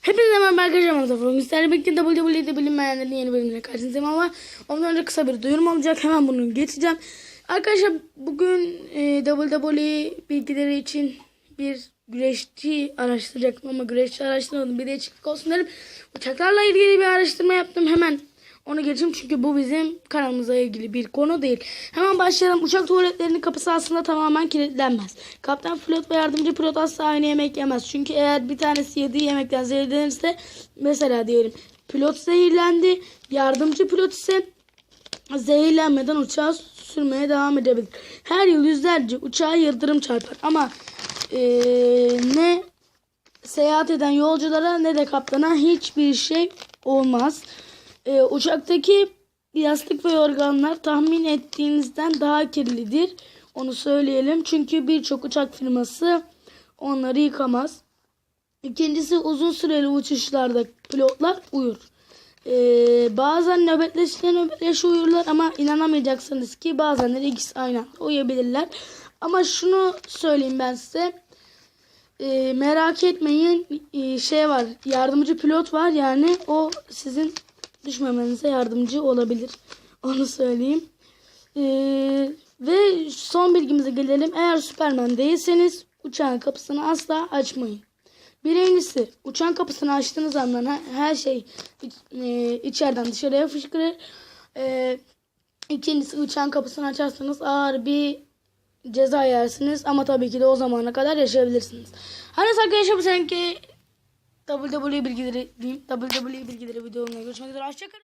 Hepinize merhaba arkadaşlar. Zafer. Sizlerle birlikte WWE'de bilinmeyenlerin yeni bölümüne karşınızdayım ama ondan önce kısa bir duyurum olacak. Hemen bunu geçeceğim. Arkadaşlar bugün e, WWE bilgileri için bir güreşçi araştıracaktım ama güreşçi araştırmadım. Bir değişiklik olsun dedim. Uçaklarla ilgili bir araştırma yaptım. Hemen onu geçeyim çünkü bu bizim kanalımıza ilgili bir konu değil. Hemen başlayalım. Uçak tuvaletlerinin kapısı aslında tamamen kilitlenmez. Kaptan pilot ve yardımcı pilot asla aynı yemek yemez. Çünkü eğer bir tanesi yediği yemekten zehirlenirse mesela diyelim pilot zehirlendi. Yardımcı pilot ise zehirlenmeden uçağı sürmeye devam edebilir. Her yıl yüzlerce uçağa yıldırım çarpar ama eee, ne seyahat eden yolculara ne de kaptana hiçbir şey olmaz. Ee, uçaktaki yastık ve yorganlar tahmin ettiğinizden daha kirlidir. Onu söyleyelim. Çünkü birçok uçak firması onları yıkamaz. İkincisi uzun süreli uçuşlarda pilotlar uyur. Ee, bazen nöbetleşte nöbetleşe uyurlar ama inanamayacaksınız ki bazenleri ikisi aynı anda uyuyabilirler. Ama şunu söyleyeyim ben size. Ee, merak etmeyin Ee, şey var yardımcı pilot var yani o sizin düşmemenize yardımcı olabilir. Onu söyleyeyim. Ee, ve son bilgimize gelelim. Eğer süpermen değilseniz uçağın kapısını asla açmayın. Birincisi uçağın kapısını açtığınız andan he- her şey e, içeriden dışarıya fışkırır. Ee, ikincisi uçağın kapısını açarsanız ağır bir ceza yersiniz ama tabii ki de o zamana kadar yaşayabilirsiniz. Hani arkadaşlar bu seneki WWE bilgileri diyeyim. WWE bilgileri videomuna görüşmek üzere. Hoşçakalın.